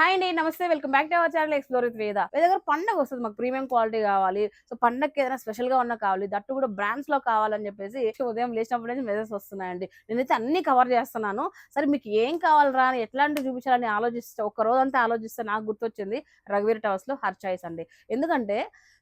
Hi అండి నమస్తే. Welcome back to our channel explore with Veda. మీ దగ్గర పండగ వస్తుంది. మాకు ప్రీమియం క్వాలిటీ కావాలి. సో పండగకి ఏదైనా స్పెషల్గా ఉన్న కావాలి. దట్టు కూడా బ్రాండ్స్లో కావాలని చెప్పేసి ఉదయం లేచినప్పటి నుంచి మెసేజ్ వస్తున్నాయండి. నేనైతే అన్ని కవర్ చేస్తున్నాను. సరే మీకు ఏం కావాలరా అని ఎట్లాంటి చూపించాలని ఆలోచిస్తే ఒక రోజంతా ఆలోచిస్తే నాకు గుర్తొచ్చింది రఘువీర్ టవర్స్లో హర్ చాయిస్ అండి. ఎందుకంటే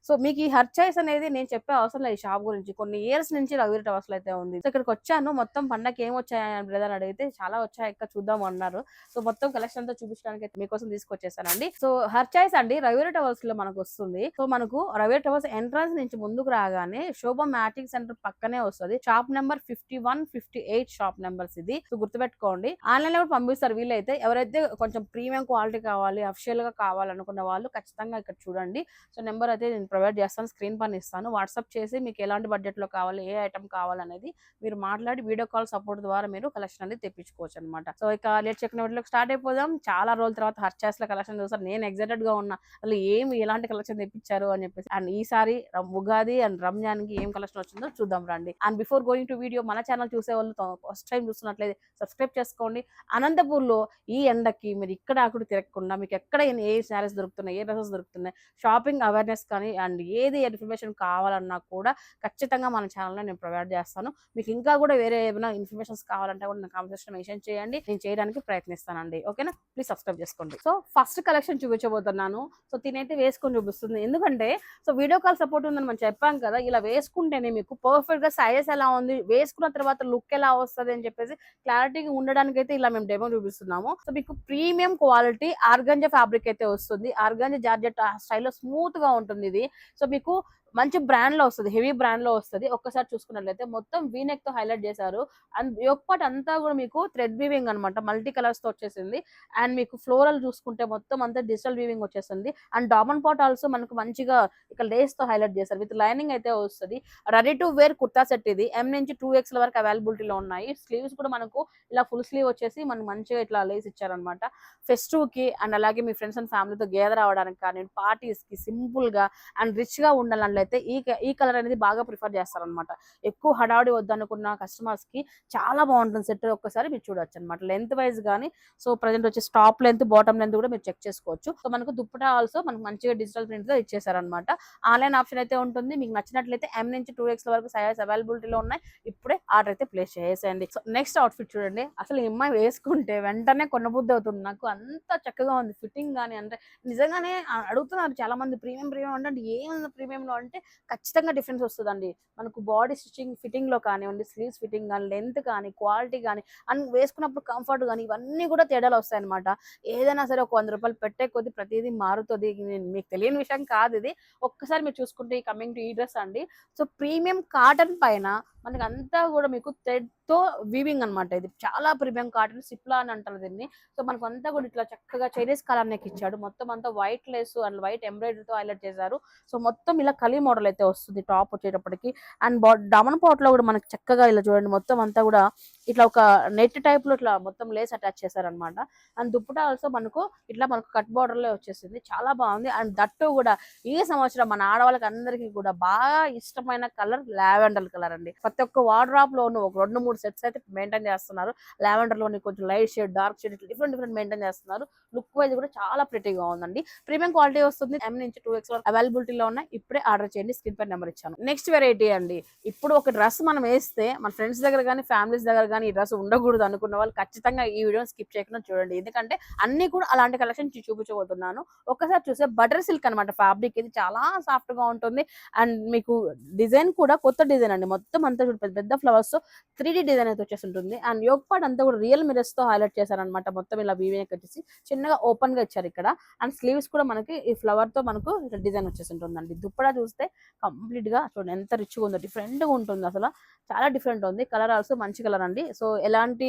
సో మీకు ఈ హర్ చాయిస్ అనేది నేను చెప్పే అవసరం లేదు ఈ షాప్ గురించి. కొన్ని ఇయర్స్ నుంచి రఘువీర్ టవర్స్ అయితే ఉంది. సో ఇక్కడికి వచ్చాను. మొత్తం పండగకి ఏం వచ్చాయని బ్రదర్ అడిగితే చాలా వచ్చాయి. ఇక్కడ చూద్దాం అన్నారు. సో మొత్తం కలెక్షన్ అంతా చూపించడానికి అయితే మీకోసం తీసుకొచ్చేసానండి. సో హర్ చాయిస్ అండి రవిర టవర్స్లో మనకు వస్తుంది. సో మనకు రవిర టవర్స్ ఎంట్రన్స్ నుంచి ముందుకు రాగానే శోభ మ్యాటిక్ సెంటర్ పక్కనే వస్తుంది. Shop number fifty one fifty eight shop numbers ఇది. సో గుర్తుపెట్టుకోండి. ఆన్లైన్లో కూడా పంపిస్తారు వీలైతే. ఎవరైతే కొంచెం ప్రీమియం క్వాలిటీ కావాలి అఫిషియల్గా కావాలనుకున్న వాళ్ళు ఖచ్చితంగా ఇక్కడ చూడండి. సో నెంబర్ అయితే ప్రొవైడ్ చేస్తాను స్క్రీన్ పైన ఇస్తాను. వాట్సాప్ చేసి మీకు ఎలాంటి బడ్జెట్లో కావాలి ఏ ఐటమ్ కావాలనేది మీరు మాట్లాడి వీడియో కాల్ సపోర్ట్ ద్వారా మీరు కలెక్షన్ అనేది తెప్పించుకోవచ్చు అనమాట సో ఇక లేట్ చెక్కిన వీటిలోకి స్టార్ట్ అయిపోదాం. చాలా రోజుల తర్వాత హర్చాస్లో కలెక్షన్ చూస్తారు నేను ఎగ్జైటెడ్గా ఉన్నా అసలు ఏమి ఎలాంటి కలెక్షన్ తెప్పించారు? అని చెప్పేసి. అండ్ ఈసారి రం- ఉగాది అండ్ రంజాన్కి ఏం కలెక్షన్ వచ్చిందో చూద్దాం రండి. And before going to video మన ఛానల్ చూసే వాళ్ళు ఫస్ట్ టైం చూస్తున్నట్లయితే సబ్స్క్రైబ్ చేసుకోండి. అనంతపూర్లో ఈ ఎండకి మీరు ఇక్కడ అక్కడ తిరగకుండా మీకు ఎక్కడ ఏ శారీస్ దొరుకుతున్నాయి ఏ డ్రెస్సెస్ దొరుకుతున్నాయి షాపింగ్ అవేర్నెస్ కానీ అండ్ ఏది ఇన్ఫర్మేషన్ కావాలన్నా కూడా ఖచ్చితంగా మన ఛానల్లో నేను ప్రొవైడ్ చేస్తాను. మీకు ఇంకా కూడా వేరే ఏమైనా ఇన్ఫర్మేషన్స్ కావాలంటే కూడా నా కామెంట్ సెక్షన్ మెన్షన్ చేయండి. నేను చేయడానికి ప్రయత్నిస్తానండి. ఓకేనా? ప్లీజ్ సబ్స్క్రైబ్ చేసుకోండి. సో ఫస్ట్ కలెక్షన్ చూపించబోతున్నాను. సో తినైతే వేసుకొని చూపిస్తుంది. ఎందుకంటే సో వీడియో కాల్ సపోర్ట్ ఉందని మనం చెప్పాం కదా ఇలా వేసుకుంటేనే మీకు పర్ఫెక్ట్గా సైజెస్ ఎలా ఉంది వేసుకున్న తర్వాత లుక్ ఎలా వస్తుంది అని చెప్పేసి క్లారిటీగా ఉండడానికి అయితే ఇలా మేము డెమో చూపిస్తున్నాము. సో మీకు ప్రీమియం క్వాలిటీ ఆర్గంజ ఫ్యాబ్రిక్ అయితే వస్తుంది. ఆర్గంజ జార్జెట్ స్టైల్లో స్మూత్గా ఉంటుంది ఇది. సో మీకు మంచి బ్రాండ్లో వస్తుంది హెవీ బ్రాండ్లో వస్తుంది. ఒక్కసారి చూసుకున్నట్లయితే మొత్తం వీనెక్తో హైలైట్ చేశారు. అండ్ యొక్కటి అంతా కూడా మీకు థ్రెడ్ వీవింగ్ అనమాట మల్టీ కలర్స్తో వచ్చేసింది. అండ్ మీకు ఫ్లోరల్ చూసుకుంటే మొత్తం అంతా డిజిటల్ వీవింగ్ వచ్చేసింది. అండ్ డామన్ పాట్ ఆల్సో మనకు మంచిగా ఇక్కడ లేస్తో హైలైట్ చేశారు. విత్ లైనింగ్ అయితే వస్తుంది. Ready to wear kurta set ఇది. ఎం నుంచి టూ ఎక్స్ వరకు అవైలబిలిటీలో ఉన్నాయి. స్లీవ్స్ కూడా మనకు ఇలా ఫుల్ స్లీవ్ వచ్చేసి మనకు మంచిగా ఇట్లా లేస్ ఇచ్చారనమాట ఫెస్టివ్కి అండ్ అలాగే మీ ఫ్రెండ్స్ అండ్ ఫ్యామిలీతో గేదర్ అవడానికి కానీ పార్టీస్కి సింపుల్గా అండ్ రిచ్గా అయితే ఈ క- ఈ కలర్ అనేది బాగా ప్రిఫర్ చేస్తారనమాట ఎక్కువ హడావుడి వద్దనుకున్న కస్టమర్స్కి చాలా బాగుంటుంది సెట్ ఒక్కసారి మీరు చూడొచ్చు అనమాట లెంత్ వైజ్ కానీ సో ప్రజెంట్ వచ్చి టాప్ లెంత్ బాటమ్ లెంత్ కూడా మీరు చెక్ చేసుకోవచ్చు. సో మనకు దుప్పటా ఆల్సో మనకు మంచిగా డిజిటల్ ప్రింట్తో ఇచ్చేసారనమాట ఆన్లైన్ ఆప్షన్ అయితే ఉంటుంది. మీకు నచ్చినట్లయితే ఎం నుంచి టూ ఎక్స్ వరకు సైజ్ అవైలబిలిటీలో ఉన్నాయి. ఇప్పుడే ఆర్డర్ అయితే ప్లేస్ చేసేయండి. సో నెక్స్ట్ అవుట్ఫిట్ చూడండి. అసలు ఈ అమ్మాయి వేసుకుంటే వెంటనే కొనబుద్ధి అవుతుంది. నాకు అంత చక్కగా ఉంది. ఫిట్టింగ్ కానీ అంటే నిజంగానే అడుగుతున్నారు చాలా మంది ప్రీమియం ప్రీమియం అంటే ఏముంది ప్రీమియం లో అంటే ఖచ్చితంగా డిఫరెన్స్ వస్తుందండి. మనకు బాడీ స్టిచ్చింగ్ ఫిట్టింగ్లో కానివ్వండి స్లీవ్స్ ఫిట్టింగ్ కానీ లెంత్ కానీ క్వాలిటీ కానీ అండ్ వేసుకున్నప్పుడు కంఫర్ట్ కానీ ఇవన్నీ కూడా తేడాలు వస్తాయి అనమాట ఏదైనా సరే ఒక వంద రూపాయలు పెట్టే కొద్ది ప్రతిదీ మారుతుంది. నేను- మీకు తెలియని విషయం కాదు ఇది. ఒక్కసారి మీరు చూసుకుంటే ఈ కమింగ్ టు ఈ డ్రెస్ అండి. సో ప్రీమియం కాటన్ పైన మనకి అంతా కూడా మీకు థ్రెడ్తో వీవింగ్ అనమాట ఇది. చాలా ప్రీమియం కాటన్ సిప్లా అని అంటారు దీన్ని. సో మనకు అంతా కూడా ఇట్లా చక్కగా చైనీస్ కలర్ నెక్ ఇచ్చాడు. మొత్తం అంతా white lace and white embroidery తో హైలైట్ చేశారు. సో మొత్తం ఇలా కలీ మోడల్ అయితే వస్తుంది టాప్ వచ్చేటప్పటికి. అండ్ డమన్ పాట్లో కూడా మనకి చక్కగా ఇలా చూడండి మొత్తం అంతా కూడా ఇట్లా ఒక నెట్ టైప్లో ఇట్లా మొత్తం లేస్ అటాచ్ చేశారనమాట అండ్ దుప్పటా ఆల్సో మనకు ఇట్లా మనకు కట్ బార్డర్లో వచ్చేసింది. చాలా బాగుంది. అండ్ దట్టు కూడా ఈ సంవత్సరం మన ఆడవాళ్ళకి అందరికీ కూడా బాగా ఇష్టమైన కలర్ లావెండర్ కలర్ అండి. ప్రతి ఒక్క వార్డ్రాప్ లోను ఒక రెండు మూడు సెట్స్ అయితే మెయింటైన్ చేస్తున్నారు. లావెండర్లోని కొంచెం light shade dark shade different different maintain చేస్తున్నారు. లుక్ వైజ్ కూడా చాలా ప్రిటీగా ఉందండి. ప్రీమియం క్వాలిటీ వస్తుంది. ఎం నుంచి టూ ఎక్స్ అవైలబిలిటీలో ఉన్నాయి. ఇప్పుడే ఆర్డర్ చేయండి. స్క్రీన్ పై నెంబర్ ఇచ్చాను. నెక్స్ట్ వెరైటీ అండి. ఇప్పుడు ఒక డ్రెస్ మనం వేస్తే మన ఫ్రెండ్స్ దగ్గర కానీ ఫ్యామిలీస్ దగ్గర కానీ ఈ డ్రెస్ ఉండకూడదు అనుకున్న వాళ్ళు ఖచ్చితంగా ఈ వీడియోని స్కిప్ చేయకుండా చూడండి. ఎందుకంటే అన్ని కూడా అలాంటి కలెక్షన్ చూపించబోతున్నాను. ఒకసారి చూస్తే బటర్ సిల్క్ అనమాట ఫ్యాబ్రిక్ ఇది చాలా సాఫ్ట్గా ఉంటుంది. అండ్ మీకు డిజైన్ కూడా కొత్త డిజైన్ అండి. మొత్తం చూడు పెద్ద పెద్ద ఫ్లవర్స్తో త్రీ డి డిజైన్ అయితే వచ్చేసి ఉంటుంది అండ్ యోగ్ పార్ట్ అంతా కూడా రియల్ మిరర్స్తో హైలైట్ చేశారనమాట మొత్తం ఇలా వీవింగ్ వచ్చేసి చిన్నగా ఓపెన్గా ఇచ్చారు ఇక్కడ. అండ్ స్లీవ్స్ కూడా మనకి ఈ ఫ్లవర్తో మనకు డిజైన్ వచ్చేసి ఉంటుందండి దుప్పడా చూస్తే కంప్లీట్గా చూడండి ఎంత రిచ్గా ఉందో డిఫరెంట్గా ఉంటుంది అసలు. చాలా డిఫరెంట్ ఉంది. కలర్ ఆల్సో మంచి కలర్ అండి. సో ఎలాంటి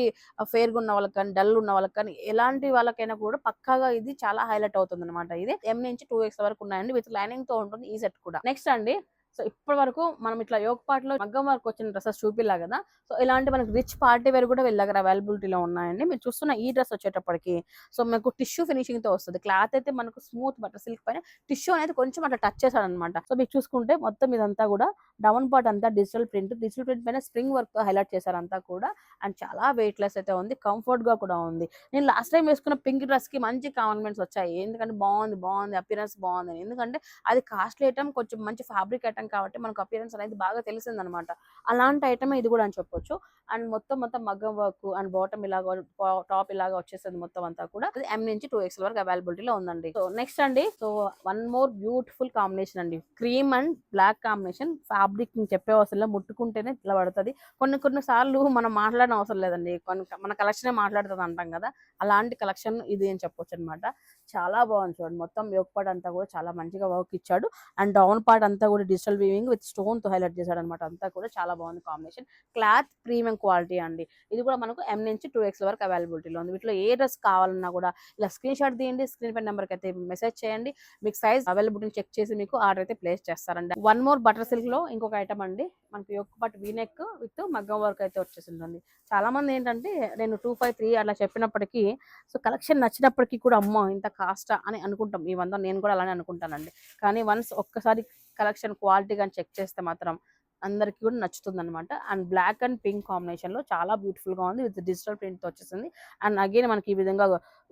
ఫేర్గా ఉన్న వాళ్ళకి కానీ డల్ ఉన్న వాళ్ళకి కానీ ఎలాంటి వాళ్ళకైనా కూడా పక్కాగా ఇది చాలా హైలైట్ అవుతుంది అనమాట ఇది ఎం నుంచి టూ ఎక్స్ వరకు ఉన్నాయండి. విత్ లైనింగ్తో ఉంటుంది ఈ సెట్ కూడా. నెక్స్ట్ అండి సో ఇప్పటి వరకు మనం ఇట్లా యోగ పార్ట్లో మగ్గం వరకు వచ్చిన డ్రెస్సెస్ చూపిలా కదా. సో ఇలాంటి మనకి రిచ్ పార్టీ వేర్ కూడా వీళ్ళ దగ్గర అవైలబిలిటీలో ఉన్నాయండి. మీరు చూస్తున్న ఈ డ్రెస్ వచ్చేటప్పటికి సో మనకు టిష్యూ ఫినిషింగ్తో వస్తుంది. క్లాత్ అయితే మనకు స్మూత్ బట్టర్ సిల్క్ పైన టిష్యూ అనేది కొంచెం అట్లా టచ్ చేశాడు అనమాట సో మీరు చూసుకుంటే మొత్తం ఇదంతా కూడా డౌన్ పార్ట్ అంతా డిజిటల్ ప్రింట్ డిజిటల్ ప్రింట్ పైన స్ప్రింగ్ వర్క్ హైలైట్ చేశారు అంతా కూడా. అండ్ చాలా వెయిట్ లెస్ అయితే ఉంది. కంఫర్ట్గా కూడా ఉంది. నేను లాస్ట్ టైం వేసుకున్న పింక్ డ్రెస్కి మంచి కాంప్లిమెంట్స్ వచ్చాయి. ఎందుకంటే బాగుంది బాగుంది అపిరెన్స్ బాగుంది అని. ఎందుకంటే అది కాస్ట్లీ ఐటమ్ కొంచెం మంచి ఫ్యాబ్రిక్ ఐటమ్ కాబట్టి మనకు అపిరెన్స్ అనేది బాగా తెలిసింది అనమాట అలాంటి ఐటమ్ ఇది కూడా అని చెప్పొచ్చు. అండ్ మొత్తం మొత్తం మగ్గం వర్క్ అండ్ బాటమ్ ఇలాగా టాప్ ఇలాగా వచ్చేసింది మొత్తం అంతా కూడా. ఎం నుంచి టూ ఎక్స్ వరకు అవైలబిలిటీలో ఉందండి. సో నెక్స్ట్ అండి. So one more beautiful combination అండి. Cream and black combination fabric చెప్పే అవసరం ముట్టుకుంటేనే ఇట్లా పడుతుంది. కొన్ని కొన్ని సార్లు మనం మాట్లాడిన అవసరం లేదండి. కొన్ని మన కలెక్షనే మాట్లాడుతుంది అంటాం కదా. అలాంటి కలెక్షన్ ఇది అని చెప్పొచ్చు అనమాట చాలా బాగుంది చూడండి. మొత్తం యోగపాట్ అంతా కూడా చాలా మంచిగా వర్క్ ఇచ్చాడు. అండ్ డౌన్ పార్ట్ అంతా కూడా డిజిటల్ వీవింగ్ విత్ స్టోన్తో హైలైట్ చేశాడు అనమాట అంతా కూడా చాలా బాగుంది కాంబినేషన్ క్లాత్ ప్రీమియం క్వాలిటీ అండి. ఇది కూడా మనకు ఎం నుంచి టూ ఎక్స్ వరకు అవైలబిలిటీలో ఉంది. వీటిలో ఏ డ్రెస్ కావాలన్నా కూడా ఇలా స్క్రీన్ షాట్ తీయండి స్క్రీన్ పై నెంబర్కి అయితే మెసేజ్ చేయండి. మీకు సైజ్ అవైలబిలిటీ చెక్ చేసి మీకు ఆర్డర్ అయితే ప్లేస్ చేస్తారండి. వన్ మోర్ బటర్ సిల్క్లో ఇంకొక ఐటమ్ అండి. మనకి యొక్క బట్ వీనెక్ విత్ మగ్గం వర్క్ అయితే వచ్చేసింది చాలా మంది ఏంటంటే నేను టూ ఫైవ్ త్రీ అలా చెప్పినప్పటికీ సో కలెక్షన్ నచ్చినప్పటికీ కూడా అమ్మో ఇంత కాస్టా అని అనుకుంటాం. ఈ వంద నేను కూడా అలానే అనుకుంటానండి. కానీ వన్స్ ఒక్కసారి కలెక్షన్ క్వాలిటీ కానీ చెక్ చేస్తే మాత్రం అందరికీ కూడా నచ్చుతుంది అనమాట అండ్ బ్లాక్ అండ్ పింక్ కాంబినేషన్లో చాలా బ్యూటిఫుల్గా ఉంది. విత్ డిజిటల్ ప్రింట్తో వచ్చేసింది. అండ్ అగైన్ మనకి ఈ విధంగా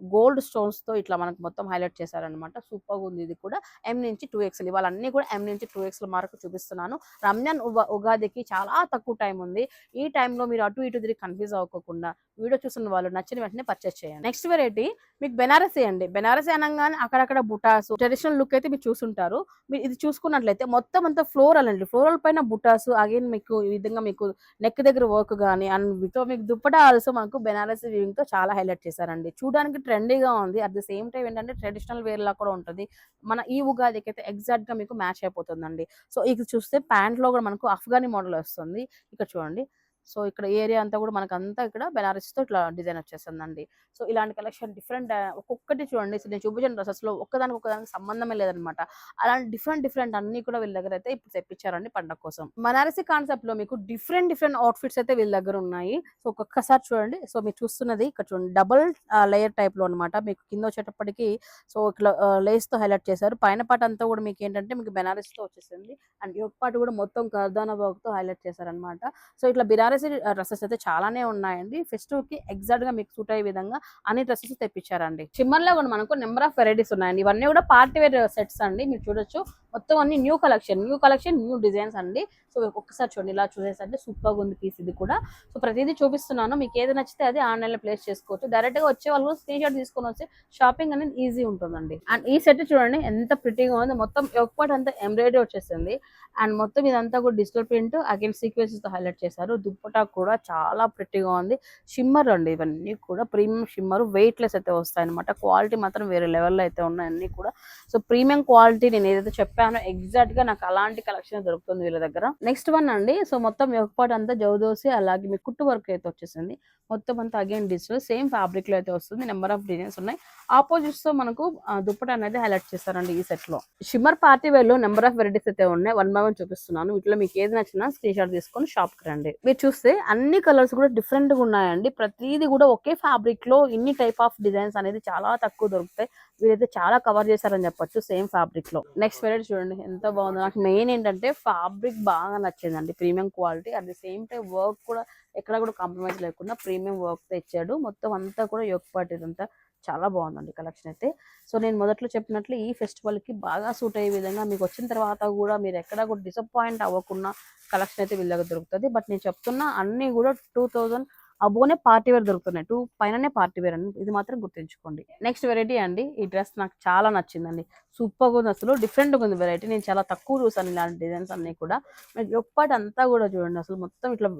గోల్డ్ స్టోన్స్తో ఇట్లా మనకు మొత్తం హైలైట్ చేశారనమాట సూపర్గా ఉంది ఇది కూడా. ఎం నుంచి టూ ఎక్స్ఎల్ ఇవాళ అన్ని కూడా ఎం నుంచి టూ ఎక్స్ఎల్ మార్కు చూపిస్తున్నాను. రంజాన్ ఉగా- ఉగాదికి చాలా తక్కువ టైం ఉంది. ఈ టైంలో మీరు అటు ఇటు తిరిగి కన్ఫ్యూజ్ అవ్వకుండా వీడియో చూస్తున్న వాళ్ళు నచ్చిన వెంటనే పర్చేస్ చేయండి. నెక్స్ట్ వెరైటీ మీకు బెనారసీ అండి బెనారసీ అనగానే అక్కడక్కడ బుటాస్ ట్రెడిషనల్ లుక్ అయితే మీరు చూసుంటారు. మీరు ఇది చూసుకున్నట్లయితే మొత్తం అంతా ఫ్లోరల్ అండి. ఫ్లోరల్ పైన బుటాస్ అగైన్ మీకు ఈ విధంగా మీకు నెక్ దగ్గర వర్క్ కానీ అండ్ మీకు దుప్పట ఆల్సో మనకు బెనారసీ తో చాలా హైలైట్ చేశారండి. చూడడానికి ట్రెండీగా ఉంది. అట్ ద సేమ్ టైం ఏంటంటే ట్రెడిషనల్ వేర్లా కూడా ఉంటుంది. మన ఈ ఉగాదికి అయితే ఎగ్జాక్ట్గా మీకు మ్యాచ్ అయిపోతుందండి. సో ఇక చూస్తే ప్యాంట్లో కూడా మనకు అఫ్ఘానీ మోడల్ వస్తుంది. ఇక్కడ చూడండి. సో ఇక్కడ ఏరియా అంతా కూడా మనకు అంతా ఇక్కడ బెనారస్తో ఇట్లా డిజైన్ వచ్చేస్తుందండి. సో ఇలాంటి కలెక్షన్ డిఫరెంట్ ఒక్కొక్కటి చూడండి. నేను చూపించిన డ్రెస్సెస్లో ఒక్కదానికి ఒక్కదానికి సంబంధమే లేదనమాట. అలాంటి డిఫరెంట్ డిఫరెంట్ అన్ని కూడా వీళ్ళ దగ్గర అయితే ఇప్పుడు తెప్పించారండి పండగ కోసం. బనారసి కాన్సెప్ట్లో మీకు డిఫరెంట్ డిఫరెంట్ అవుట్ఫిట్స్ అయితే వీళ్ళ దగ్గర ఉన్నాయి. సో ఒక్కొక్కసారి చూడండి. సో మీరు చూస్తున్నది ఇక్కడ చూడండి. డబుల్ లేయర్ టైప్లో అనమాట. మీకు కింద వచ్చేటప్పటికి సో ఇట్లా లేస్తో హైలైట్ చేశారు. పైన పాట అంతా కూడా మీకు ఏంటంటే మీకు బెనారస్తో వచ్చేసింది. అండ్ ఈ పాట కూడా మొత్తం కర్దానా వర్క్తో హైలైట్ చేశారనమాట. సో ఇట్లా బినారస్ డ్రెస్సెస్ అయితే చాలానే ఉన్నాయండి. ఫెస్టివ్కి ఎగ్జాక్ట్గా మీకు సూట్ అయ్యే విధంగా అన్ని డ్రెస్సెస్ తెప్పించారండి. షిమ్మర్లో కూడా మనకు నెంబర్ ఆఫ్ వెరైటీస్ ఉన్నాయండి. ఇవన్నీ కూడా పార్టీ వేర్ సెట్స్ అండి. మీరు చూడొచ్చు. మొత్తం అన్ని new collection new collection new designs అండి. సో ఒక్కసారి చూడండి ఇలా చూసేసంటే సూపర్గా ఉంది పీస్ ఇది కూడా. సో ప్రతిదీ చూపిస్తున్నాను. మీకు ఏది నచ్చితే అది ఆన్లైన్లో ప్లేస్ చేసుకోవచ్చు. డైరెక్ట్గా వచ్చే వాళ్ళు స్క్రీన్ షాట్ తీసుకొని వచ్చి షాపింగ్ అనేది ఈజీ ఉంటుందండి. అండ్ ఈ సెట్ చూడండి ఎంత ప్రిటీగా ఉంది. మొత్తం ఒక్కటి అంతా ఎంబ్రాయిడరీ వచ్చేసింది. అండ్ మొత్తం ఇదంతా కూడా డిజిటల్ ప్రింట్. అగైన్ సీక్వెన్సెస్తో హైలైట్ చేశారు. దుప్పటా కూడా చాలా ప్రిట్టిగా ఉంది. షిమ్మర్ అండి ఇవన్నీ కూడా. ప్రీమియం షిమ్మర్ వెయిట్ లెస్ అయితే వస్తాయి అనమాట క్వాలిటీ మాత్రం వేరే లెవెల్లో అయితే ఉన్నాయి అన్ని కూడా. సో ప్రీమియం క్వాలిటీ నేను ఏదైతే చెప్పానో ఎగ్జాక్ట్గా నాకు అలాంటి కలెక్షన్ దొరుకుతుంది వీళ్ళ దగ్గర. నెక్స్ట్ వన్ అండి. సో మొత్తం ఒకపాటు అంతా జౌదోసి అలాగే మీ కుట్టు వర్క్ అయితే వచ్చేసింది. మొత్తం అంతా అగైన్ డిజిటల్ సేమ్ ఫ్యాబ్రిక్లో అయితే వస్తుంది. నెంబర్ ఆఫ్ డిజైన్స్ ఉన్నాయి. ఆపోజిట్స్తో మనకు దుప్పట అనేది హైలైట్ చేస్తారండి ఈ సెట్లో. షిమ్మర్ పార్టీ వేర్లో నెంబర్ ఆఫ్ వెరైటీస్ అయితే ఉన్నాయి. వన్ బై వన్ చూపిస్తున్నాను. వీటిలో మీకు ఏది నచ్చినా స్క్రీన్ షాట్ తీసుకొని షాప్కి రండి. మీరు చూస్తే అన్ని కలర్స్ కూడా డిఫరెంట్గా ఉన్నాయండి. ప్రతిదీ కూడా ఒకే ఫ్యాబ్రిక్లో ఇన్ని టైప్ ఆఫ్ డిజైన్స్ అనేది చాలా తక్కువ దొరుకుతాయి. వీరైతే చాలా కవర్ చేశారని చెప్పొచ్చు సేమ్ ఫ్యాబ్రిక్లో. నెక్స్ట్ వెరైటీ చూడండి ఎంత బాగుందో. నాకు మెయిన్ ఏంటంటే ఫ్యాబ్రిక్ బాగా నచ్చిందండి. Premium quality. At the same time work కూడా ఎక్కడ కూడా కాంప్రమైజ్ లేకుండా ప్రీమియం వర్క్తో ఇచ్చాడు మొత్తం అంతా కూడా యొక్క పాటు ఇదంతా చాలా బాగుందండి కలెక్షన్ అయితే. సో నేను మొదట్లో చెప్పినట్లు ఈ ఫెస్టివల్కి బాగా సూట్ అయ్యే విధంగా మీకు వచ్చిన తర్వాత కూడా మీరు ఎక్కడ కూడా డిసప్పాయింట్ అవ్వకుండా కలెక్షన్ అయితే వీళ్ళ దగ్గర దొరుకుతుంది. బట్ నేను చెప్తున్నా అన్నీ కూడా టూ థౌజండ్ అబోనే పార్టీ వేర్ దొరుకుతున్నాయి. టూ పైననే పార్టీ వేర్ అండి ఇది మాత్రం గుర్తుంచుకోండి. నెక్స్ట్ వెరైటీ అండి. ఈ డ్రెస్ నాకు చాలా నచ్చిందండి. సూపర్ ఉంది. అసలు డిఫరెంట్ ఉంది వెరైటీ నేను చాలా తక్కువ చూసాను ఇలాంటి డిజైన్స్ అన్ని కూడా. మీకు ఒక్కటి అంతా కూడా చూడండి. అసలు మొత్తం ఇట్లా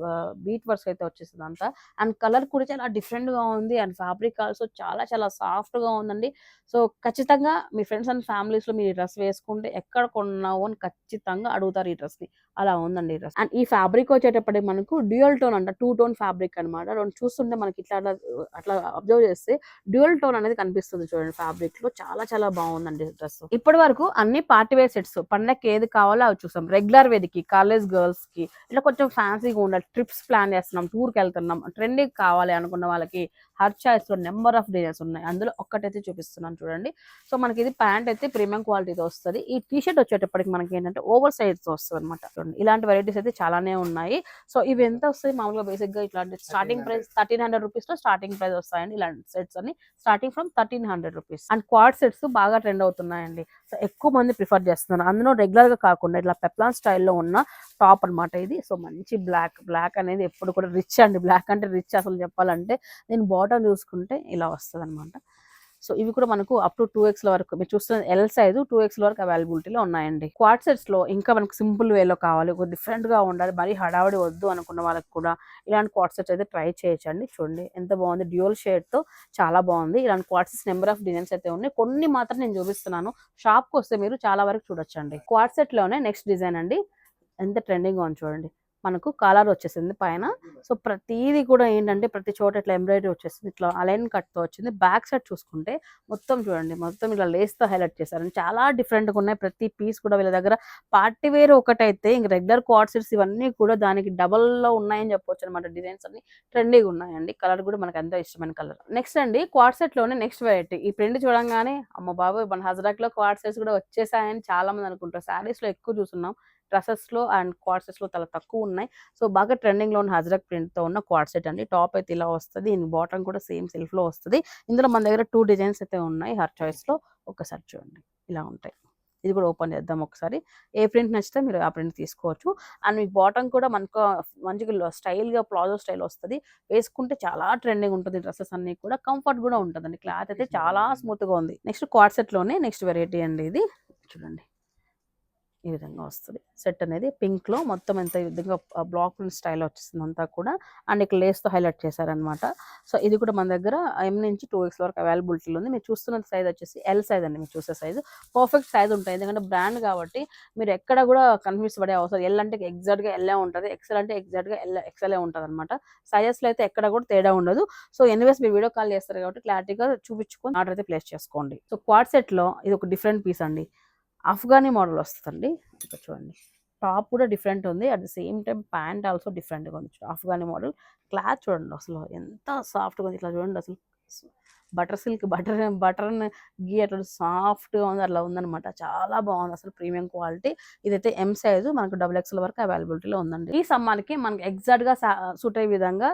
బీట్ వర్క్స్ అయితే వచ్చేసింది అంతా. అండ్ కలర్ కూడా చాలా డిఫరెంట్గా ఉంది. అండ్ ఫ్యాబ్రిక్ ఆల్సో చాలా చాలా సాఫ్ట్గా ఉందండి. సో ఖచ్చితంగా మీ ఫ్రెండ్స్ అండ్ ఫ్యామిలీస్లో మీరు ఈ డ్రెస్ వేసుకుంటే ఎక్కడ కొన్నావు అని ఖచ్చితంగా అడుగుతారు ఈ డ్రెస్ని. అలా ఉందండి ఈ డ్రెస్ అండ్ ఈ ఫ్యాబ్రిక్ వచ్చేటప్పటికి మనకు డ్యూయల్ టోన్ అంట. టూ టోన్ ఫ్యాబ్రిక్ అన్నమాట. రెండు చూస్తుంటే మనకి ఇట్లా అట్లా అట్లా అబ్జర్వ్ చేస్తే డ్యూయల్ టోన్ అనేది కనిపిస్తుంది చూడండి ఫ్యాబ్రిక్లో. చాలా చాలా బాగుందండి డ్రెస్ ఇప్పటి వరకు అన్ని పార్టీ వేర్ సెట్స్ పండగకి ఏది కావాలో అవి చూసాం. రెగ్యులర్ వేదికి కాలేజ్ గర్ల్స్కి ఇట్లా కొంచెం ఫ్యాన్సీగా ఉండాలి ట్రిప్స్ ప్లాన్ చేస్తున్నాం టూర్కి వెళ్తున్నాం. ట్రెండీ కావాలి అనుకున్న వాళ్ళకి హర్ చాయిస్లో నెంబర్ ఆఫ్ డిజైన్స్ ఉన్నాయి. అందులో ఒక్కటైతే చూపిస్తున్నాను చూడండి. సో మనకి ఇది ప్యాంట్ అయితే ప్రీమియం క్వాలిటీతో వస్తుంది. ఈ టీ షర్ట్ వచ్చేటప్పటికి మనకి ఏంటంటే ఓవర్ సైజ్ వస్తుంది అనమాట ఇలాంటి వెరైటీస్ అయితే చాలానే ఉన్నాయి. సో ఇవి ఎంత వస్తాయి? మామూలుగా బేసిక్గా ఇట్లాంటి స్టార్టింగ్ ప్రైస్ థర్టీన్ హండ్రెడ్ రూపీస్లో స్టార్టింగ్ ప్రైస్ వస్తాయండి. ఇలాంటి సెట్స్ అన్ని starting from thirteen hundred rupees and quad sets బాగా ట్రెండ్ ఉంటాయండి సో ఎక్కువ మంది ప్రిఫర్ చేస్తున్నారు. అందులో రెగ్యులర్గా కాకుండా ఇట్లా పెప్లాన్ స్టైల్లో ఉన్న టాప్ అన్నమాట ఇది. సో మంచి బ్లాక్ బ్లాక్ అనేది ఎప్పుడు కూడా రిచ్ అండి. బ్లాక్ అంటే రిచ్ అసలు చెప్పాలంటే. నేను బాటమ్ చూసుకుంటే ఇలా వస్తుంది అనమాట సో ఇవి కూడా మనకు అప్ టు టూ ఎక్స్ వరకు మీరు చూస్తున్న ఎల్ సైజు టూ ఎక్స్ వరకు అవైలబిలిటీలో ఉన్నాయండి. క్వాడ్ సెట్స్లో ఇంకా మనకు సింపుల్ వేలో కావాలి ఒక డిఫరెంట్గా ఉండాలి మరీ హడావడి వద్దు అనుకున్న వాళ్ళకి కూడా ఇలాంటి క్వాడ్ సెట్స్ అయితే ట్రై చేయొచ్చండి. చూడండి ఎంత బాగుంది. డ్యూయల్ షేడ్తో చాలా బాగుంది. ఇలాంటి quad sets number of designs అయితే ఉన్నాయి. కొన్ని మాత్రం నేను చూపిస్తున్నాను. షాప్కి వస్తే మీరు చాలా వరకు చూడొచ్చండి. క్వాడ్ సెట్లోనే నెక్స్ట్ డిజైన్ అండి. ఎంత ట్రెండింగ్ ఉంది చూడండి. మనకు కాలర్ వచ్చేసింది పైన. సో ప్రతిదీ కూడా ఏంటంటే ప్రతి చోట ఇట్లా ఎంబ్రాయిడరీ వచ్చేసింది. ఇట్లా అలైన్ కట్తో వచ్చింది. బ్యాక్ సైడ్ చూసుకుంటే మొత్తం చూడండి మొత్తం ఇలా లేస్తో హైలైట్ చేశారు చాలా డిఫరెంట్గా ఉన్నాయి. ప్రతి పీస్ కూడా వీళ్ళ దగ్గర పార్టీ వేర్ ఒకటైతే ఇంక రెగ్యులర్ క్వాడ్ సెట్స్ ఇవన్నీ కూడా దానికి డబల్లో ఉన్నాయని చెప్పొచ్చు అనమాట డిజైన్స్ అన్ని ట్రెండీగా ఉన్నాయండి. కలర్ కూడా మనకు ఎంతో ఇష్టమైన కలర్ నెక్స్ట్ అండి క్వాడ్ సెట్లోనే నెక్స్ట్ వెరైటీ ఈ ప్రింట్ చూడంగానే అమ్మ బాబు మన హజరాక్లో సెట్స్ కూడా వచ్చేసాయని చాలా మంది అనుకుంటారు. శారీస్లో ఎక్కువ చూస్తున్నాం. డ్రెస్సెస్లో అండ్ క్వాడ్ సెట్స్లో చాలా తక్కువ ఉన్నాయి. సో బాగా ట్రెండింగ్లో ఉన్న హజరక్ ప్రింట్తో ఉన్న క్వాడ్ సెట్ అండి. టాప్ అయితే ఇలా వస్తుంది దీని బాటమ్ కూడా సేమ్ సెల్ఫ్లో వస్తుంది. ఇందులో మన దగ్గర టూ డిజైన్స్ అయితే ఉన్నాయి హర్ చాయిస్లో ఒకసారి చూడండి ఇలా ఉంటాయి. ఇది కూడా ఓపెన్ చేద్దాం ఒకసారి. ఏ ప్రింట్ నచ్చితే మీరు ఆ ప్రింట్ తీసుకోవచ్చు. అండ్ మీకు బాటమ్ కూడా మనకు మంచిగా స్టైల్గా ప్లాజో స్టైల్ వస్తుంది. వేసుకుంటే చాలా ట్రెండింగ్ ఉంటుంది డ్రెస్సెస్ అన్ని కూడా. కంఫర్ట్ కూడా ఉంటుందండి. క్లాత్ అయితే చాలా స్మూత్గా ఉంది. నెక్స్ట్ క్వాడ్ సెట్లోనే నెక్స్ట్ వెరైటీ అండి ఇది. చూడండి. ఈ విధంగా వస్తుంది. సెట్ అనేది పింక్లో మొత్తం ఎంత ఈ విధంగా బ్లాక్ స్టైల్ వచ్చేస్తుంది అంతా కూడా అండ్ ఇక్కడ లేస్తో హైలైట్ చేశారనమాట సో ఇది కూడా మన దగ్గర ఎం నుంచి టూ ఎక్స్ వరకు అవైలబిలిటీలో ఉంది. మీరు చూస్తున్న సైజ్ వచ్చేసి ఎల్ సైజ్ అండి. మీరు చూసే సైజ్ పర్ఫెక్ట్ సైజ్ ఉంటుంది. ఎందుకంటే బ్రాండ్ కాబట్టి మీరు ఎక్కడ కూడా కన్ఫ్యూజ్ పడే అవసరం ఎల్ అంటే ఎగ్జాక్ట్గా ఎల్లే ఉంటుంది. ఎక్సెల్ అంటే ఎగ్జాక్ట్గా ఎల్ ఎక్సెల్ ఉంటుంది అనమాట సైజెస్లో అయితే ఎక్కడ కూడా తేడా ఉండదు. సో ఎనీవేస్ మీరు వీడియో కాల్ చేస్తారు కాబట్టి క్లారిటీగా చూపించుకొని ఆర్డర్ అయితే ప్లేస్ చేసుకోండి. సో క్వాడ్ సెట్లో ఇది ఒక డిఫరెంట్ పీస్ అండి. అఫ్ఘానీ మోడల్ వస్తుందండి. ఇక్కడ చూడండి. టాప్ కూడా డిఫరెంట్ ఉంది. At the same time pant also డిఫరెంట్గా ఉంది ఆఫ్ఘానీ మోడల్. క్లాత్ చూడండి అసలు ఎంత సాఫ్ట్గా ఉంది. ఇట్లా చూడండి అసలు butter silk butter butter ghee అట్లా సాఫ్ట్గా ఉంది. అట్లా ఉందన్నమాట. చాలా బాగుంది అసలు ప్రీమియం క్వాలిటీ. ఇదైతే ఎం సైజు మనకు డబుల్ ఎక్స్ఎల్ వరకు అవైలబిలిటీలో ఉందండి. ఈ సమ్మాన్కి మనకి ఎగ్జాక్ట్గా సూట్ అయ్యే విధంగా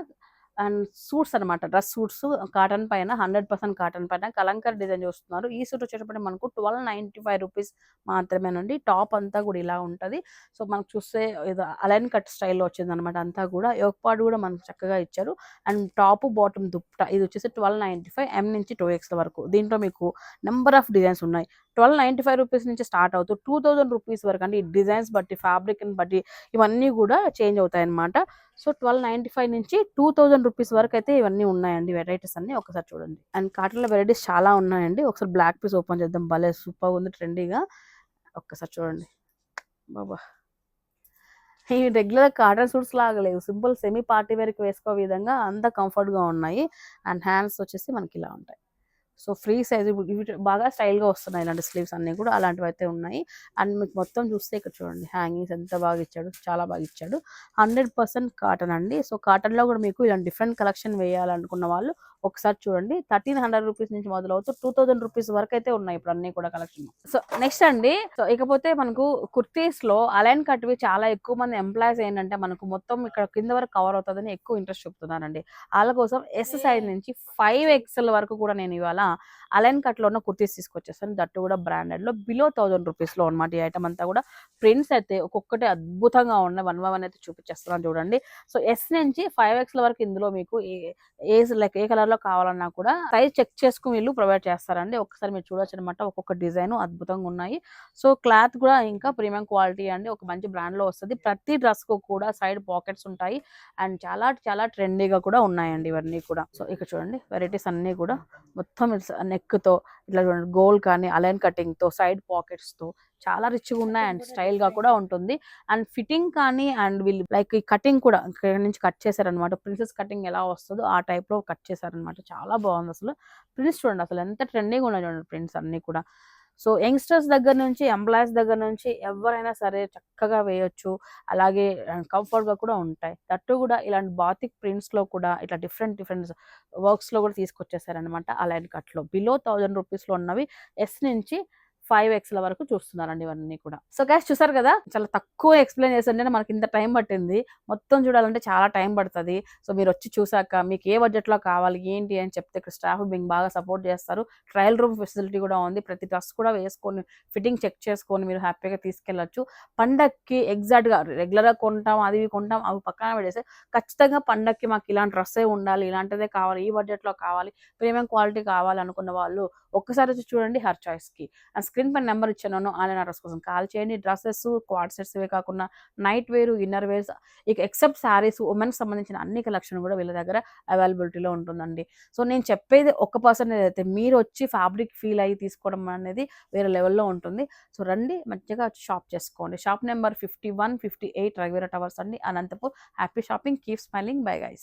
అండ్ సూట్స్ అనమాట డ్రెస్ సూట్స్ కాటన్ పైన హండ్రెడ్ పర్సెంట్ కాటన్ పైన కలంకర్ డిజైన్ చూస్తున్నారు. ఈ సూట్ వచ్చేటప్పుడు మనకు ట్వెల్వ్ నైంటీ ఫైవ్ రూపీస్ మాత్రమేనండి. టాప్ అంతా కూడా ఇలా ఉంటుంది. సో మనకు చూస్తే ఇది అలైన్ కట్ స్టైల్లో వచ్చింది అనమాట అంతా కూడా. యోగపాటు కూడా మనకు చక్కగా ఇచ్చారు. అండ్ టాప్ బాటమ్ దుప్పట ఇది వచ్చేసి ట్వెల్వ్ నైంటీ ఫైవ్ ఎం నుంచి టూ ఎక్స్ వరకు. దీంట్లో మీకు నెంబర్ ఆఫ్ డిజైన్స్ ఉన్నాయి. ట్వెల్వ్ నైంటీ ఫైవ్ రూపీస్ నుంచి స్టార్ట్ అవుతూ టూ థౌజండ్ రూపీస్ వరకు అంటే ఈ డిజైన్స్ బట్టి ఫ్యాబ్రిక్ బట్టి ఇవన్నీ కూడా చేంజ్ అవుతాయి అనమాట సో ట్వెల్వ్ నైంటీ ఫైవ్ నుంచి టూ థౌజండ్ రూపీస్ వరకు అయితే ఇవన్నీ ఉన్నాయండి వెరైటీస్ అన్ని. ఒకసారి చూడండి. అండ్ కాటన్లో వెరైటీస్ చాలా ఉన్నాయండి. ఒకసారి బ్లాక్ పీస్ ఓపెన్ చేద్దాం. భలే సూపర్ ఉంది ట్రెండీగా. ఒక్కసారి చూడండి. బాబా. ఈ రెగ్యులర్ కాటన్ సూట్స్ లాగా లేవు. సింపుల్ సెమీ పార్టీ వేర్కి వేసుకో విధంగా అంత కంఫర్ట్గా ఉన్నాయి. అండ్ హ్యాండ్స్ వచ్చేసి మనకి ఇలా ఉంటాయి. సో ఫ్రీ సైజ్ బాగా స్టైల్గా వస్తున్నాయి. ఇలాంటి స్లీవ్స్ అన్నీ కూడా అలాంటివి అయితే ఉన్నాయి. అండ్ మీకు మొత్తం చూస్తే ఇక్కడ చూడండి హ్యాంగింగ్స్ ఎంత బాగా ఇచ్చాడు చాలా బాగా ఇచ్చాడు. హండ్రెడ్ పర్సెంట్ కాటన్ అండి. సో కాటన్లో కూడా మీకు ఇలాంటి డిఫరెంట్ కలెక్షన్ వేయాలనుకున్న వాళ్ళు ఒకసారి చూడండి. థర్టీన్ హండ్రెడ్ రూపీస్ నుంచి మొదలవుతూ టూ థౌసండ్ రూపీస్ వరకు అయితే ఉన్నాయి ఇప్పుడు అన్ని కూడా కలెక్షన్. సో నెక్స్ట్ అండి. సో ఇకపోతే మనకు కుర్తీస్లో అలైన్ కట్వి చాలా ఎక్కువ మంది ఎంప్లాయీస్ ఏంటంటే మనకు మొత్తం ఇక్కడ కింద వరకు కవర్ అవుతుందని ఎక్కువ ఇంట్రెస్ట్ చూపుతున్నారండి. వాళ్ళ కోసం ఎస్ సైజ్ నుంచి ఫైవ్ ఎక్స్ఎల్ వరకు కూడా నేను ఇవాళ అలైన్ కట్లో ఉన్న కుర్తీస్ తీసుకొచ్చేస్తాను. దట్టు కూడా బ్రాండెడ్లో బిలో థౌసండ్ రూపీస్లో అనమాట ఈ ఐటమ్ అంతా కూడా. ప్రింట్స్ అయితే ఒక్కొక్కటి అద్భుతంగా ఉన్నాయి వన్ వన్ అయితే చూపించేస్తున్నాను చూడండి. సో ఎస్ నుంచి ఫైవ్ ఎక్స్ల వరకు ఇందులో మీకు ఏ లైక్ ఏ కలర్ లో కావాలన్నా కూడా సైజ్ చెక్ చేసుకుని వీళ్ళు ప్రొవైడ్ చేస్తారండి. ఒకసారి మీరు చూడొచ్చు అనమాట ఒక్కొక్క డిజైన్ అద్భుతంగా ఉన్నాయి. సో క్లాత్ కూడా ఇంకా ప్రీమియం క్వాలిటీ అండి. ఒక మంచి బ్రాండ్లో వస్తుంది. ప్రతి డ్రెస్కు కూడా సైడ్ పాకెట్స్ ఉంటాయి. అండ్ చాలా చాలా ట్రెండీగా కూడా ఉన్నాయండి ఇవన్నీ కూడా. సో ఇక్కడ చూడండి. వెరైటీస్ అన్ని కూడా మొత్తం నెక్తో ఇట్లా చూడండి. గోల్ కానీ అలైన్ కటింగ్తో సైడ్ పాకెట్స్తో చాలా రిచ్గా ఉన్నాయి అండ్ స్టైల్గా కూడా ఉంటుంది. అండ్ ఫిట్టింగ్ కానీ అండ్ వీళ్ళు లైక్ ఈ కటింగ్ కూడా ఇక్కడ నుంచి కట్ చేశారనమాట ప్రిన్సెస్ కటింగ్ ఎలా వస్తుందో ఆ టైప్లో కట్ చేశారనమాట చాలా బాగుంది అసలు. ప్రింట్స్ చూడండి అసలు ఎంత ట్రెండింగ్ ఉన్నాయి చూడండి ప్రింట్స్ అన్ని కూడా. సో యంగ్స్టర్స్ దగ్గర నుంచి ఎంప్లాయీస్ దగ్గర నుంచి ఎవరైనా సరే చక్కగా వేయొచ్చు. అలాగే కంఫర్ట్గా కూడా ఉంటాయి. దట్టు కూడా ఇలాంటి బాతిక్ ప్రింట్స్లో కూడా ఇట్లా డిఫరెంట్ డిఫరెంట్ వర్క్స్లో కూడా తీసుకొచ్చేసారనమాట అలాంటి కట్లో బిలో థౌజండ్ రూపీస్లో ఉన్నవి ఎస్ నుంచి ఫైవ్ ఎక్స్ల వరకు చూస్తున్నారండి ఇవన్నీ కూడా. సో గ్యాస్ చూసారు కదా చాలా తక్కువ ఎక్స్ప్లెయిన్ చేస్తుంటే మనకి ఇంత టైం పట్టింది. మొత్తం చూడాలంటే చాలా టైం పడుతుంది. సో మీరు వచ్చి చూసాక మీకు ఏ బడ్జెట్లో కావాలి ఏంటి అని చెప్తే ఇక్కడ స్టాఫ్ మీకు బాగా సపోర్ట్ చేస్తారు. ట్రయల్ రూమ్ ఫెసిలిటీ కూడా ఉంది. ప్రతి డ్రెస్ కూడా వేసుకొని ఫిట్టింగ్ చెక్ చేసుకొని మీరు హ్యాపీగా తీసుకెళ్ళచ్చు. పండక్కి ఎగ్జాక్ట్ రెగ్యులర్గా రెగ్యులర్గా కొంటాం అది కొంటాం అవి పక్కన పెట్టేసి ఖచ్చితంగా పండక్కి మాకు ఇలాంటి డ్రెస్సే ఉండాలి ఇలాంటిదే కావాలి ఈ బడ్జెట్లో కావాలి ప్రీమియం క్వాలిటీ కావాలి అనుకున్న వాళ్ళు ఒక్కసారి వచ్చి చూడండి హర్ చాయిస్కి కి. స్క్రీన్ పైన నెంబర్ ఇచ్చాను. ఆన్లైన్ ఆర్డర్స్ కోసం కాల్ చేయండి. డ్రెస్సెస్ క్వాడ్ సెట్స్ ఇవే కాకుండా నైట్ వేర్ ఇన్నర్ వేర్స్ ఇక ఎక్సెప్ట్ శారీస్ ఉమెన్కి సంబంధించిన అన్ని కలెక్షన్ కూడా వీళ్ళ దగ్గర అవైలబిలిటీలో ఉంటుందండి. సో నేను చెప్పేది ఒక పర్సన్ అయితే మీరు వచ్చి ఫ్యాబ్రిక్ ఫీల్ అయ్యి తీసుకోవడం అనేది వేరే లెవెల్లో ఉంటుంది. సో రండి మంచిగా షాప్ చేసుకోండి. Shop number fifty one fifty eight రఘువీర towers అండి. Anantapur happy shopping. Keep smiling. Bye guys.